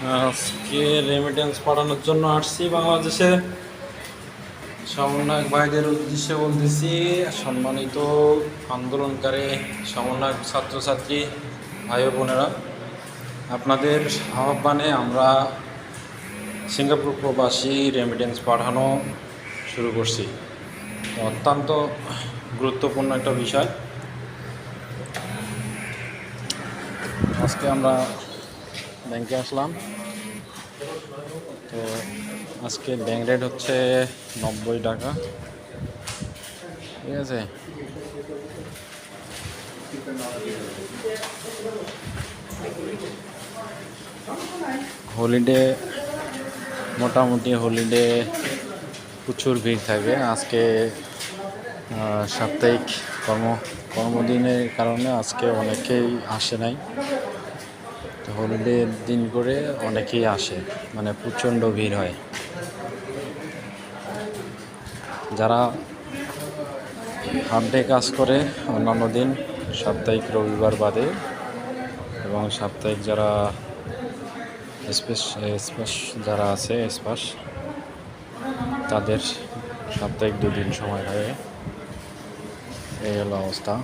আজকে রেমিটেন্স পাঠানোর জন্য আসছি বাংলাদেশে। সমন্বয়ক ভাইদের উদ্দেশ্যে বলতেছি, সম্মানিত আন্দোলনকারী, সমন্বয়ক ছাত্রছাত্রী, ভাই বোনেরা, আপনাদের আহ্বানে আমরা সিঙ্গাপুর প্রবাসী রেমিটেন্স পাঠানো শুরু করছি। অত্যন্ত গুরুত্বপূর্ণ একটা বিষয়। আজকে আমরা ব্যাংকে আসলাম। তো আজকে ব্যাংক রেট হচ্ছে নব্বই টাকা। ঠিক আছে? হলিডে মোটামুটি হলিডে প্রচুর ভিড় থাকে। আজকে সাপ্তাহিক কর্ম, কর্মদিনের কারণে আজকে অনেকেই আসে নাই। তো হলিডে দিন করে অনেকেই আসে মানে প্রচণ্ড ভিড় হয়। যারা হাফ ডে কাজ করে অন্যান্য দিন, সাপ্তাহিক রবিবার বাদে এবং সাপ্তাহিক যারা স্পেস স্পেস যারা আছে স্পাস তাদের সাপ্তাহিক দুদিন সময় লাগে। এই হলো অবস্থা।